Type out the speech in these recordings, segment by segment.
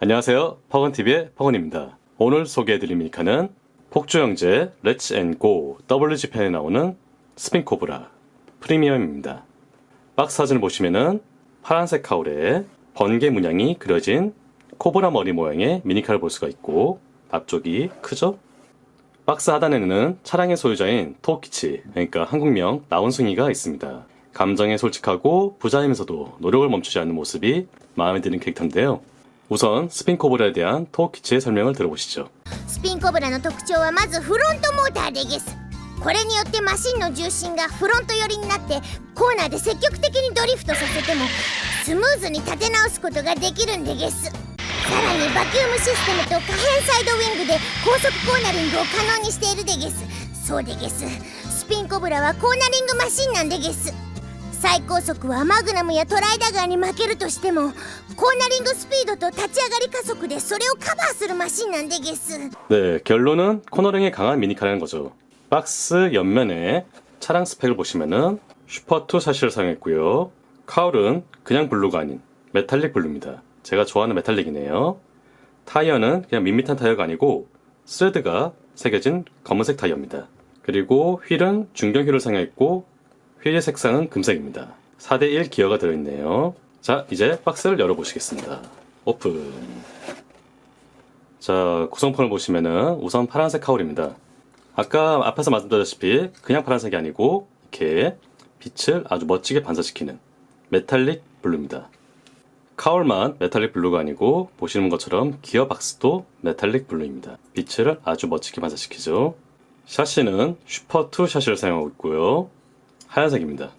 안녕하세요. 퍼건TV의 퍼건입니다. 오늘 소개해드릴 미니카는 폭주형제 렛츠 앤고 WG편에 나오는 스핀코브라 프리미엄입니다. 박스 사진을 보시면은 파란색 카울에 번개 문양이 그려진 코브라 머리 모양의 미니카를 볼 수가 있고 앞쪽이 크죠? 박스 하단에는 차량의 소유자인 토키치, 그러니까 한국명 나온숭이가 있습니다. 감정에 솔직하고 부자이면서도 노력을 멈추지 않는 모습이 마음에 드는 캐릭터인데요. 우선 스핀코브라에 대한 토키치의 설명을 들어보시죠.スピンコブラの特徴はまずフロントモーターでゲスこれによってマシンの重心がフロント寄りになってコーナーで積極的にドリフトさせてもスムーズに立て直すことができるんでゲスさらにバキュームシステムと可変サイドウィングで高速コーナリングを可能にしているでゲスそうでゲススピンコブラはコーナリングマシンなんでゲス 最高速はマグナムやトライダガーに負けるとしてもコーナリングスピードと立ち上がり加速でそれをカバーするマシンなんでゲス 네, 결론은 코너링에 강한 미니카라는 거죠. 박스 옆면에 차량 스펙을 보시면은 슈퍼2 샤시를 사용했고요. 카울은 그냥 블루가 아닌 메탈릭 블루입니다. 제가 좋아하는 메탈릭이네요. 타이어는 그냥 밋밋한 타이어가 아니고 스레드가 새겨진 검은색 타이어입니다. 그리고 휠은 중경 휠을 사용했고 휠의 색상은 금색입니다. 4대1 기어가 들어있네요. 자, 이제 박스를 열어보시겠습니다. 오픈. 자, 구성품을 보시면은 우선 파란색 카울입니다. 아까 앞에서 말씀드렸다시피 그냥 파란색이 아니고 이렇게 빛을 아주 멋지게 반사시키는 메탈릭 블루입니다. 카울만 메탈릭 블루가 아니고 보시는 것처럼 기어 박스도 메탈릭 블루입니다. 빛을 아주 멋지게 반사시키죠. 샤시는 슈퍼2 샤시를 사용하고 있고요. 하얀색입니다.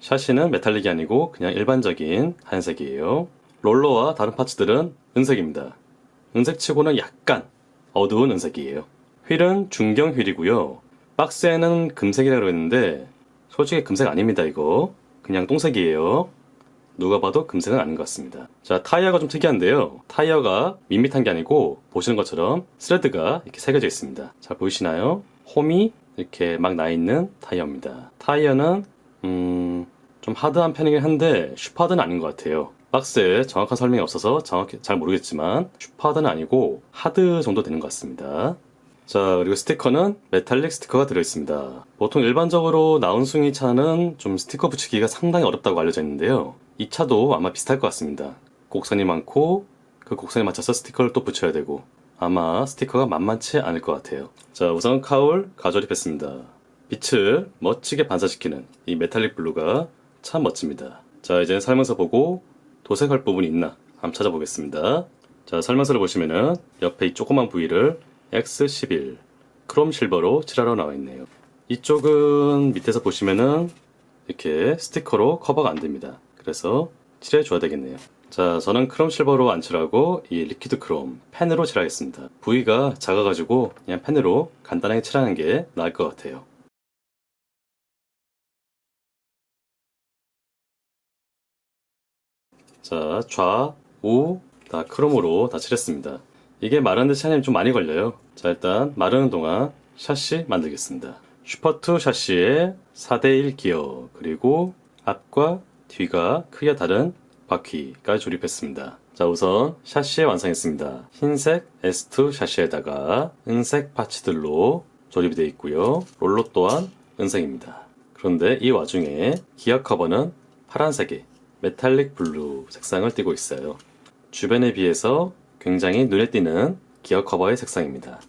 샤시는 메탈릭이 아니고 그냥 일반적인 하얀색이에요. 롤러와 다른 파츠들은 은색입니다. 은색치고는 약간 어두운 은색이에요. 휠은 중경 휠이고요. 박스에는 금색이라고 했는데 솔직히 금색 아닙니다 이거. 그냥 똥색이에요. 누가 봐도 금색은 아닌 것 같습니다. 자 타이어가 좀 특이한데요. 타이어가 밋밋한 게 아니고 보시는 것처럼 스레드가 이렇게 새겨져 있습니다. 잘 보이시나요? 홈이 이렇게 막 나 있는 타이어입니다. 타이어는 음, 좀 하드한 편이긴 한데 슈퍼하드는 아닌 것 같아요. 박스에 정확한 설명이 없어서 정확히 잘 모르겠지만 슈퍼하드는 아니고 하드 정도 되는 것 같습니다. 자 그리고 스티커는 메탈릭 스티커가 들어있습니다. 보통 일반적으로 나운숭이 차는 좀 스티커 붙이기가 상당히 어렵다고 알려져 있는데요. 이 차도 아마 비슷할 것 같습니다. 곡선이 많고 그 곡선에 맞춰서 스티커를 또 붙여야 되고 아마 스티커가 만만치 않을 것 같아요. 자 우선 카울 가조립했습니다. 빛을 멋지게 반사시키는 이 메탈릭 블루가 참 멋집니다. 자 이제 설명서 보고 도색할 부분이 있나 한번 찾아보겠습니다. 자 설명서를 보시면은 옆에 이 조그만 부위를 X11 크롬 실버로 칠하러 나와 있네요. 이쪽은 밑에서 보시면은 이렇게 스티커로 커버가 안 됩니다. 그래서 칠해 줘야 되겠네요. 자, 저는 크롬 실버로 안 칠하고 이 리퀴드 크롬 펜으로 칠하겠습니다. 부위가 작아가지고 그냥 펜으로 간단하게 칠하는 게 나을 것 같아요. 자, 좌, 우, 다 크롬으로 다 칠했습니다. 이게 마르는데 시간이 좀 많이 걸려요. 자, 일단 마르는 동안 샤시 만들겠습니다. 슈퍼2 샤시에 4대1 기어, 그리고 앞과 뒤가 크게 다른 바퀴까지 조립했습니다. 자, 우선 샤시 완성했습니다. 흰색 S2 샤시에다가 은색 파츠들로 조립이 되어 있고요. 롤러 또한 은색입니다. 그런데 이 와중에 기어 커버는 파란색의 메탈릭 블루 색상을 띠고 있어요. 주변에 비해서 굉장히 눈에 띄는 기어 커버의 색상입니다.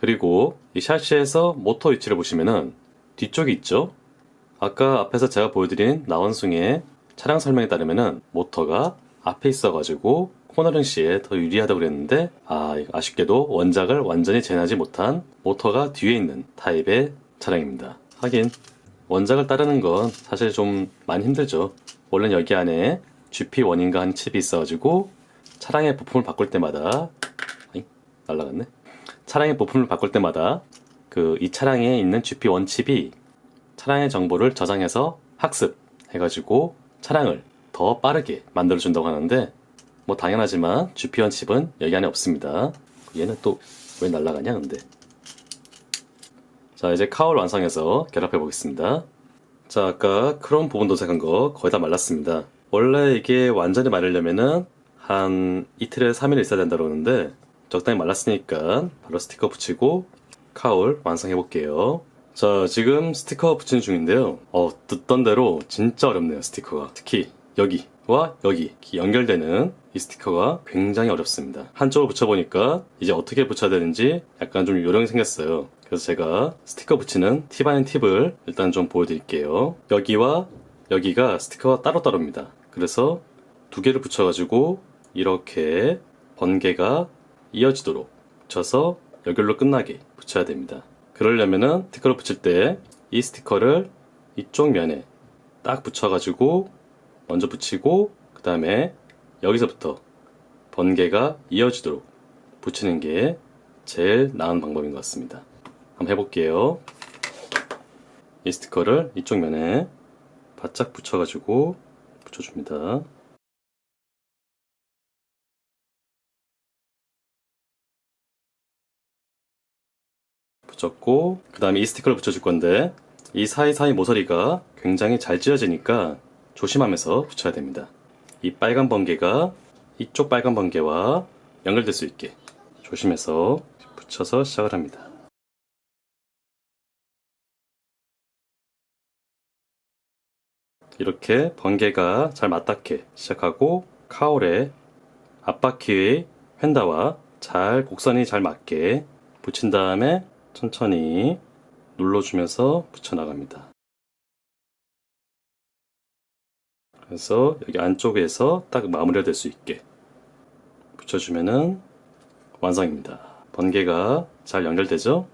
그리고 이 샤시에서 모터 위치를 보시면은 뒤쪽이 있죠? 아까 앞에서 제가 보여드린 나원숭이의 차량 설명에 따르면은 모터가 앞에 있어가지고 코너링 시에 더 유리하다고 그랬는데 아 아쉽게도 원작을 완전히 재현하지 못한 모터가 뒤에 있는 타입의 차량입니다. 하긴 원작을 따르는 건 사실 좀 많이 힘들죠. 원래 여기 안에 GP1인가 한 칩이 있어가지고 차량의 부품을 바꿀 때마다 아잉, 날라갔네. 차량의 부품을 바꿀 때마다 그 이 차량에 있는 GP1 칩이 차량의 정보를 저장해서 학습 해가지고 차량을 더 빠르게 만들어준다고 하는데 뭐 당연하지만 GP1 칩은 여기 안에 없습니다. 얘는 또 왜 날라가냐 근데 자 이제 카울 완성해서 결합해 보겠습니다. 자 아까 크롬 부분 도색한 거 거의 다 말랐습니다. 원래 이게 완전히 마르려면은 한 이틀에 3일 있어야 된다 그러는데 적당히 말랐으니까 바로 스티커 붙이고 카울 완성해 볼게요. 자, 지금 스티커 붙이는 중인데요. 어, 듣던 대로 진짜 어렵네요, 스티커가. 특히 여기와 여기 연결되는 이 스티커가 굉장히 어렵습니다. 한쪽으로 붙여보니까 이제 어떻게 붙여야 되는지 약간 좀 요령이 생겼어요. 그래서 제가 스티커 붙이는 팁 아닌 팁을 일단 좀 보여드릴게요. 여기와 여기가 스티커가 따로따로입니다. 그래서 두 개를 붙여가지고 이렇게 번개가 이어지도록 붙여서 연결로 끝나게 붙여야 됩니다. 그러려면은 스티커를 붙일 때 이 스티커를 이쪽 면에 딱 붙여가지고 먼저 붙이고 그 다음에 여기서부터 번개가 이어지도록 붙이는 게 제일 나은 방법인 것 같습니다. 한번 해볼게요. 이 스티커를 이쪽 면에 바짝 붙여가지고 붙여줍니다. 붙였고 그 다음에 이 스티커를 붙여줄 건데 이 사이사이 모서리가 굉장히 잘 찢어지니까 조심하면서 붙여야 됩니다. 이 빨간 번개가 이쪽 빨간 번개와 연결될 수 있게 조심해서 붙여서 시작을 합니다. 이렇게 번개가 잘 맞닿게 시작하고 카울의 앞바퀴의 휀다와 잘 곡선이 잘 맞게 붙인 다음에 천천히 눌러주면서 붙여나갑니다. 그래서 여기 안쪽에서 딱 마무리가 될 수 있게 붙여주면은 완성입니다. 번개가 잘 연결되죠?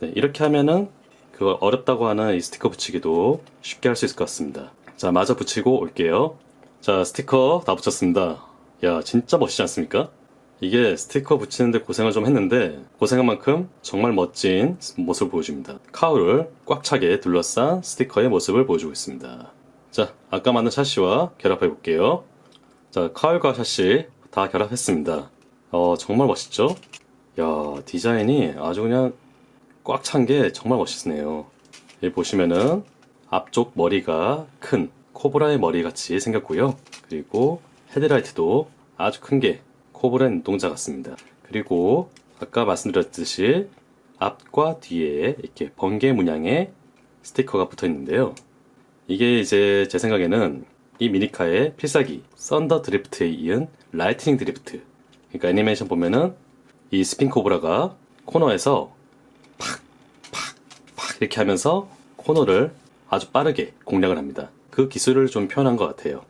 네, 이렇게 하면은 그 어렵다고 하는 이 스티커 붙이기도 쉽게 할 수 있을 것 같습니다. 자, 마저 붙이고 올게요. 자, 스티커 다 붙였습니다. 야, 진짜 멋지지 않습니까? 이게 스티커 붙이는데 고생을 좀 했는데 고생한 만큼 정말 멋진 모습을 보여줍니다. 카울을 꽉 차게 둘러싼 스티커의 모습을 보여주고 있습니다. 자, 아까 만든 샤시와 결합해 볼게요. 자, 카울과 샤시 다 결합했습니다. 어, 정말 멋있죠? 야, 디자인이 아주 그냥 꽉 찬 게 정말 멋있네요. 여기 보시면은 앞쪽 머리가 큰 코브라의 머리 같이 생겼고요. 그리고 헤드라이트도 아주 큰 게 코브라의 눈동자 같습니다. 그리고 아까 말씀드렸듯이 앞과 뒤에 이렇게 번개 문양의 스티커가 붙어 있는데요. 이게 이제 제 생각에는 이 미니카의 필살기 썬더 드리프트에 이은 라이트닝 드리프트 그러니까 애니메이션 보면은 이 스핀 코브라가 코너에서 팍 팍 팍 이렇게 하면서 코너를 아주 빠르게 공략을 합니다. 그 기술을 좀 표현한 것 같아요.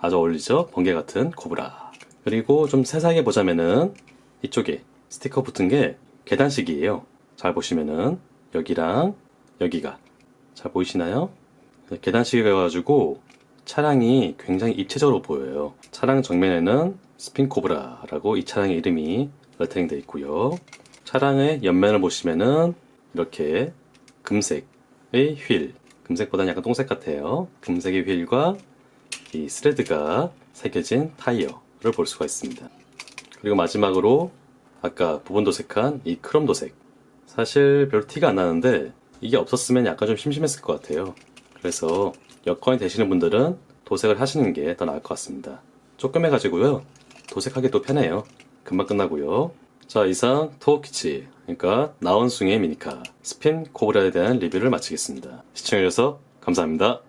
아주 어울리죠? 번개 같은 코브라. 그리고 좀 세세하게 보자면은 이쪽에 스티커 붙은 게 계단식이에요. 잘 보시면은 여기랑 여기가 잘 보이시나요? 네, 계단식이어가지고 차량이 굉장히 입체적으로 보여요. 차량 정면에는 스핀 코브라라고 이 차량의 이름이 레터링 되어 있고요. 차량의 옆면을 보시면은 이렇게 금색의 휠, 금색보다는 약간 똥색 같아요. 금색의 휠과 이 스레드가 새겨진 타이어를 볼 수가 있습니다. 그리고 마지막으로 아까 부분 도색한 이 크롬 도색. 사실 별 티가 안 나는데 이게 없었으면 약간 좀 심심했을 것 같아요. 그래서 여건이 되시는 분들은 도색을 하시는 게 더 나을 것 같습니다. 조금 해가지고요. 도색하기도 편해요. 금방 끝나고요. 자, 이상 토어키치, 그러니까 나온숭의 미니카, 스핀 코브라에 대한 리뷰를 마치겠습니다. 시청해주셔서 감사합니다.